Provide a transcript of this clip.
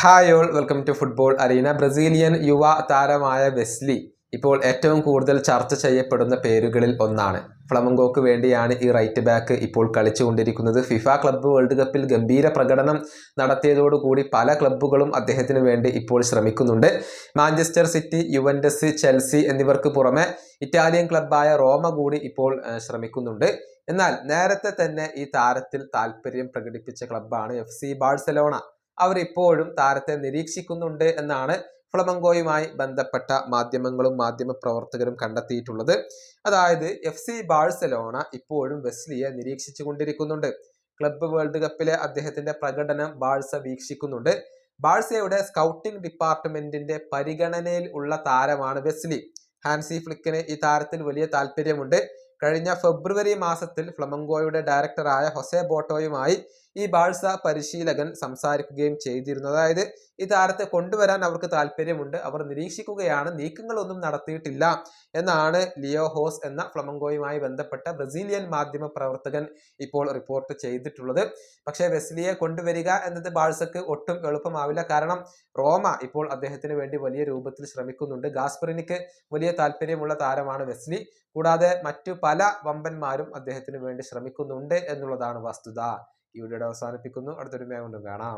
Hi all welcome to football arena Brazilian യുവ താരമായ Wesley ഇപ്പോൾ ഏറ്റവും കൂടുതൽ ചർച്ച ചെയ്യപ്പെടുന്ന പേരുകളിൽ ഒന്നാണ്. ഫ്ലമങ്കോക്ക് വേണ്ടിയാണ് ഈ റൈറ്റ് ബാക്ക് ഇപ്പോൾ കളിച്ചുകൊണ്ടിരിക്കുന്നത്. ഫിഫ ക്ലബ്ബ് വേൾഡ് കപ്പിൽ ഗംഭീര പ്രകടനം നടത്തിയതോടുകൂടി പല ക്ലബ്ബുകളും അദ്ദേഹത്തിന് വേണ്ടി ഇപ്പോൾ ശ്രമിക്കുന്നുണ്ട്. മാഞ്ചസ്റ്റർ സിറ്റി യുവൻഡസ് ചെൽസി എന്നിവർക്ക് പുറമെ ഇറ്റാലിയൻ ക്ലബ്ബായ റോമ കൂടി ഇപ്പോൾ ശ്രമിക്കുന്നുണ്ട്. എന്നാൽ നേരത്തെ തന്നെ ഈ താരത്തിൽ താല്പര്യം പ്രകടിപ്പിച്ച ക്ലബ്ബാണ് എഫ് സി ബാഴ്സലോണ. അവർ ഇപ്പോഴും താരത്തെ നിരീക്ഷിക്കുന്നുണ്ട് എന്നാണ് ഫ്ലമങ്കോയുമായി ബന്ധപ്പെട്ട മാധ്യമങ്ങളും മാധ്യമ പ്രവർത്തകരും കണ്ടെത്തിയിട്ടുള്ളത്. അതായത് എഫ് സി ബാഴ്സലോണ ഇപ്പോഴും വെസ്ലിയെ നിരീക്ഷിച്ചു കൊണ്ടിരിക്കുന്നുണ്ട് ക്ലബ്ബ് വേൾഡ് കപ്പിലെ അദ്ദേഹത്തിന്റെ പ്രകടനം ബാഴ്സ വീക്ഷിക്കുന്നുണ്ട്. ബാഴ്സയുടെ സ്കൗട്ടിംഗ് ഡിപ്പാർട്ട്മെന്റിന്റെ പരിഗണനയിൽ ഉള്ള താരമാണ് വെസ്ലി. ഹാൻസി ഫ്ലിക്കിന് ഈ താരത്തിൽ വലിയ താല്പര്യമുണ്ട്. കഴിഞ്ഞ ഫെബ്രുവരി മാസത്തിൽ ഫ്ലമങ്കോയുടെ ഡയറക്ടറായ ഹൊസെ ബോട്ടോയുമായി ഈ ബാഴ്സ പരിശീലകൻ സംസാരിക്കുകയും ചെയ്തിരുന്നു. അതായത് ഈ താരത്തെ കൊണ്ടുവരാൻ അവർക്ക് താല്പര്യമുണ്ട്. അവർ നിരീക്ഷിക്കുകയാണ്. നീക്കങ്ങളൊന്നും നടത്തിയിട്ടില്ല എന്നാണ് ലിയോ ഹോസ് എന്ന ഫ്ലമങ്കോയുമായി ബന്ധപ്പെട്ട ബ്രസീലിയൻ മാധ്യമ പ്രവർത്തകൻ ഇപ്പോൾ റിപ്പോർട്ട് ചെയ്തിട്ടുള്ളത്. പക്ഷേ വെസ്ലിയെ കൊണ്ടുവരിക എന്നത് ബാഴ്സക്ക് ഒട്ടും എളുപ്പമാവില്ല. കാരണം റോമ ഇപ്പോൾ അദ്ദേഹത്തിന് വേണ്ടി വലിയ രൂപത്തിൽ ശ്രമിക്കുന്നുണ്ട്. ഗാസ്പറിനിക്ക് വലിയ താല്പര്യമുള്ള താരമാണ് വെസ്ലി. കൂടാതെ മറ്റു പല വമ്പന്മാരും അദ്ദേഹത്തിന് വേണ്ടി ശ്രമിക്കുന്നുണ്ട് എന്നുള്ളതാണ് വസ്തുത. ഈ വീഡിയോയുടെ അവസാനിപ്പിക്കുന്നു. അടുത്തൊരു മേഖല കാണാം.